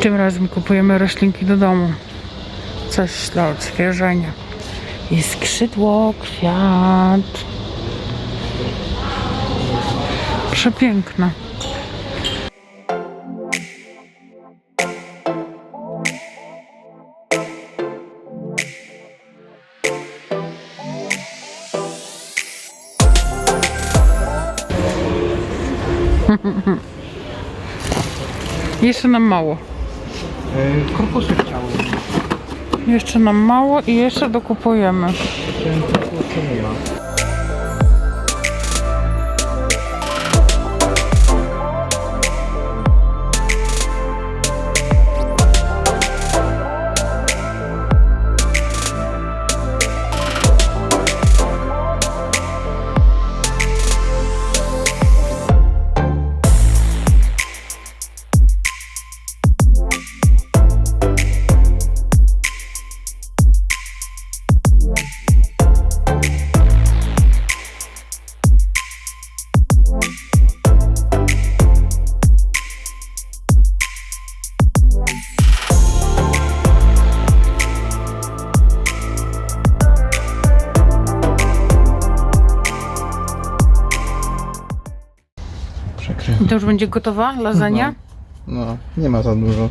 Tym razem kupujemy roślinki do domu. Coś dla odświeżenia. I skrzydło kwiat. Przepiękne. Jeszcze nam mało. Yy, korpusy chciałem. Jeszcze nam mało i jeszcze dokupujemy. Ten nie ma. Już będzie gotowa lasagna? No, nie ma za dużo.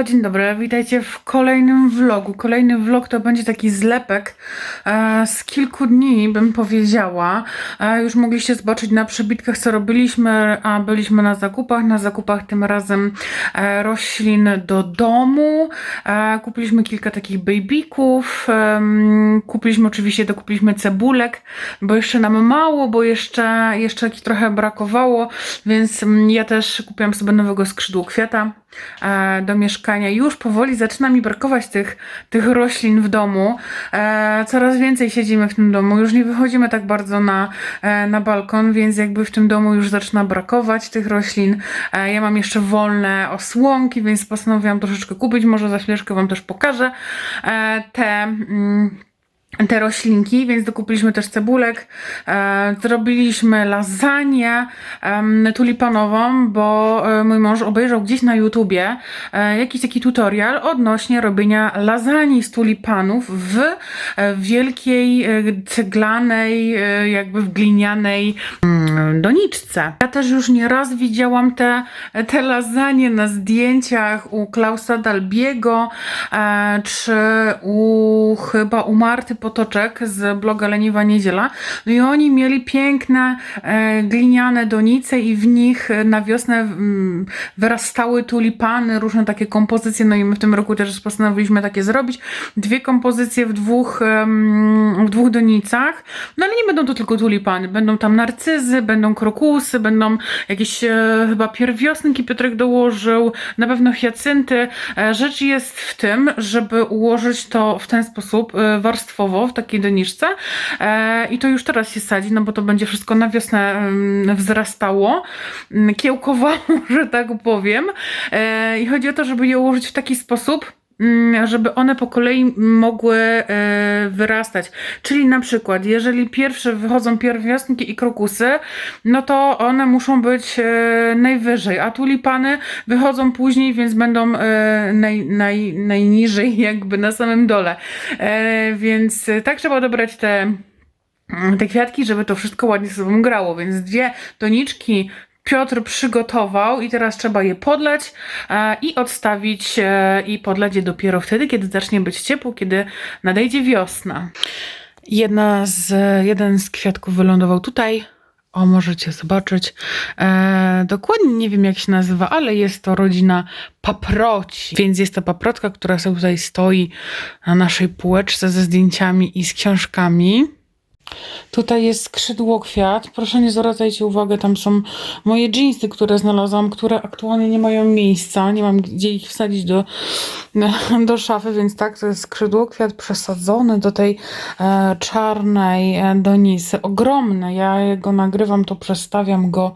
Halo, dzień dobry, witajcie w kolejnym vlogu. Kolejny vlog to będzie taki zlepek e, z kilku dni, bym powiedziała. E, już mogliście zobaczyć na przebitkach, co robiliśmy, a byliśmy na zakupach. Na zakupach tym razem e, roślin do domu. E, kupiliśmy kilka takich babyków. em, kupiliśmy oczywiście, dokupiliśmy cebulek, bo jeszcze nam mało, bo jeszcze, jeszcze trochę brakowało, więc mm, ja też kupiłam sobie nowego skrzydło kwiata e, do mieszkania. Już powoli zaczyna mi brakować tych, tych roślin w domu. E, coraz więcej siedzimy w tym domu, już nie wychodzimy tak bardzo na, e, na balkon, więc jakby w tym domu już zaczyna brakować tych roślin. E, ja mam jeszcze wolne osłonki, więc postanowiłam troszeczkę kupić. Może za chwileczkę Wam też pokażę e, te. Mm, te roślinki, więc dokupiliśmy też cebulek, e, zrobiliśmy lasagne em, tulipanową, bo e, mój mąż obejrzał gdzieś na YouTubie e, jakiś taki tutorial odnośnie robienia lasagne z tulipanów w e, wielkiej e, ceglanej, e, jakby w glinianej mm, doniczce. Ja też już nieraz widziałam te, te lasagne na zdjęciach u Klausa Dalbiego, e, czy u chyba u Marty Potoczek z bloga Leniwa Niedziela. No i oni mieli piękne e, gliniane donice i w nich na wiosnę wyrastały tulipany, różne takie kompozycje. No i my w tym roku też postanowiliśmy takie zrobić. Dwie kompozycje w dwóch, w dwóch donicach. No ale nie będą to tylko tulipany. Będą tam narcyzy, będą krokusy, będą jakieś e, chyba pierwiosnki Piotrek dołożył, na pewno hiacynty. E, rzecz jest w tym, żeby ułożyć to w ten sposób e, warstwowo w takiej doniczce e, i to już teraz się sadzi, no bo to będzie wszystko na wiosnę em, wzrastało, m, kiełkowało, że tak powiem. E, I chodzi o to, żeby je ułożyć w taki sposób, mm, żeby one po kolei mogły e, wyrastać. Czyli na przykład, jeżeli pierwsze wychodzą pierwiosnki i krokusy, no to one muszą być e, najwyżej, a tulipany wychodzą później, więc będą e, naj, naj, najniżej, jakby na samym dole. Więc tak trzeba dobrać te mm, te kwiatki, żeby to wszystko ładnie ze sobą grało, więc dwie doniczki Piotr przygotował i teraz trzeba je podlać e, i odstawić e, i podlać je dopiero wtedy, kiedy zacznie być ciepło, kiedy nadejdzie wiosna. Jedna z, jeden z kwiatków wylądował tutaj. O, możecie zobaczyć. E, dokładnie nie wiem, jak się nazywa, ale jest to rodzina paproci. Więc jest to paprotka, która sobie tutaj stoi na naszej półeczce ze zdjęciami i z książkami. Tutaj jest skrzydłokwiat. Proszę nie zwracajcie uwagi, tam są moje dżinsy, które znalazłam, które aktualnie nie mają miejsca. Nie mam gdzie ich wsadzić do, do szafy, więc tak, to jest skrzydłokwiat przesadzony do tej e, czarnej e, donisy. Ogromny. Ja go nagrywam, to przestawiam go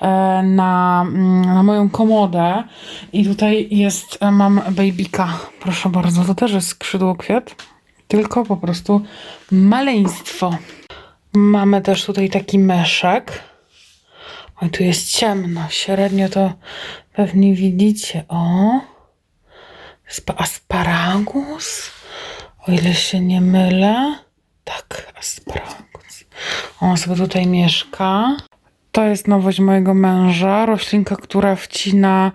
e, na, mm, na moją komodę. I tutaj jest, e, mam babyka. Proszę bardzo, to też jest skrzydłokwiat. Tylko po prostu maleństwo. Mamy też tutaj taki meszek. Oj, tu jest ciemno. Średnio to pewnie widzicie. O. Sp- asparagus. O ile się nie mylę. Tak, asparagus. On sobie tutaj mieszka. To jest nowość mojego męża. Roślinka, która wcina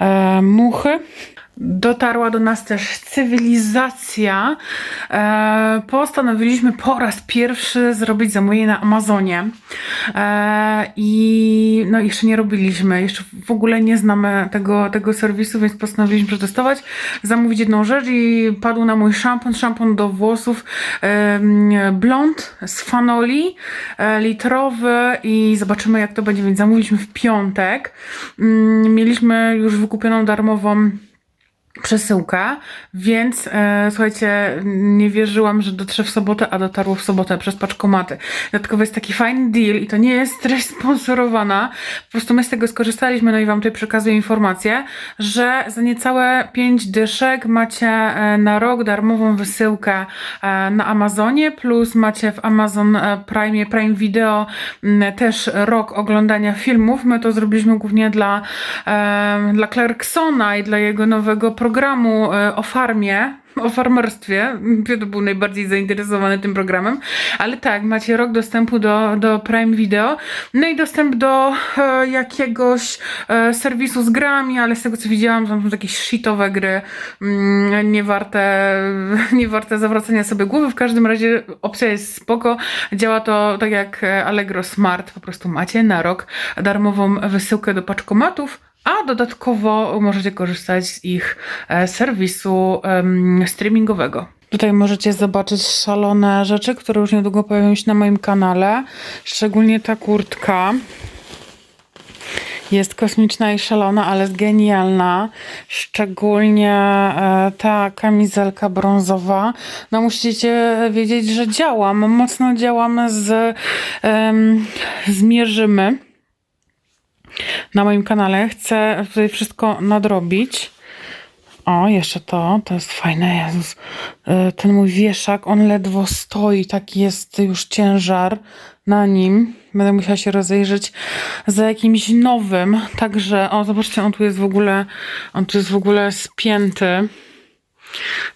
e, muchy. Dotarła do nas też cywilizacja. E, postanowiliśmy po raz pierwszy zrobić zamówienie na Amazonie. E, I no jeszcze nie robiliśmy, jeszcze w ogóle nie znamy tego, tego serwisu, więc postanowiliśmy przetestować, zamówić jedną rzecz i padł na mój szampon, szampon do włosów blond z fanoli, e, litrowy i zobaczymy jak to będzie, więc zamówiliśmy w piątek. Mm, Mieliśmy już wykupioną darmową przesyłkę, więc e, słuchajcie, nie wierzyłam, że dotrze w sobotę, a dotarło w sobotę przez paczkomaty. Dodatkowo jest taki fajny deal i to nie jest treść sponsorowana, po prostu my z tego skorzystaliśmy, no i wam tutaj przekazuję informację, że za niecałe 5 dyszek macie e, na rok darmową wysyłkę e, na Amazonie, plus macie w Amazon e, Prime, Prime Video też rok oglądania filmów. My to zrobiliśmy głównie dla, e, dla Clarksona i dla jego nowego programu e, o farmie, o farmerstwie. Piotr był najbardziej zainteresowany tym programem, ale tak, macie rok dostępu do, do Prime Video, no i dostęp do e, jakiegoś e, serwisu z grami, ale z tego co widziałam, to są jakieś shitowe gry, mm, nie warte, nie warte zawracania sobie głowy. W każdym razie opcja jest spoko, działa to tak jak e, Allegro Smart, po prostu macie na rok darmową wysyłkę do paczkomatów, a dodatkowo możecie korzystać z ich e, serwisu streamingowego. Tutaj możecie zobaczyć szalone rzeczy, które już niedługo pojawią się na moim kanale. Szczególnie ta kurtka. Jest kosmiczna i szalona, ale jest genialna. Szczególnie e, ta kamizelka brązowa. No musicie wiedzieć, że działam. Mocno działam z, em, z Mierzymy na moim kanale. Chcę tutaj wszystko nadrobić. O, jeszcze to, to jest fajne, Jezus. Y, Ten mój wieszak, on ledwo stoi, taki jest już ciężar na nim. Będę musiała się rozejrzeć za jakimś nowym. Także, o, zobaczcie, on tu jest w ogóle, on tu jest w ogóle spięty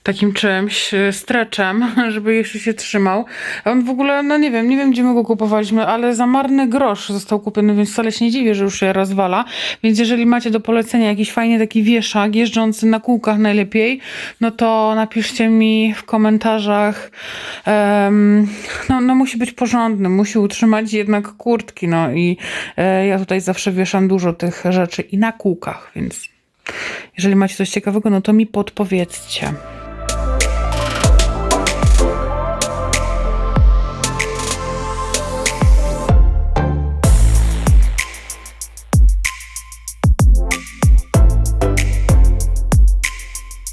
takim czymś, y, streczem, żeby jeszcze się trzymał. On w ogóle, no nie wiem, nie wiem gdzie my go kupowaliśmy, ale za marny grosz został kupiony, więc wcale się nie dziwię, że już się rozwala. Więc jeżeli macie do polecenia jakiś fajny taki wieszak, jeżdżący na kółkach najlepiej, no to napiszcie mi w komentarzach. Em, no, no musi być porządny, musi utrzymać jednak kurtki, no i e, ja tutaj zawsze wieszam dużo tych rzeczy i na kółkach, więc jeżeli macie coś ciekawego, no to mi podpowiedzcie.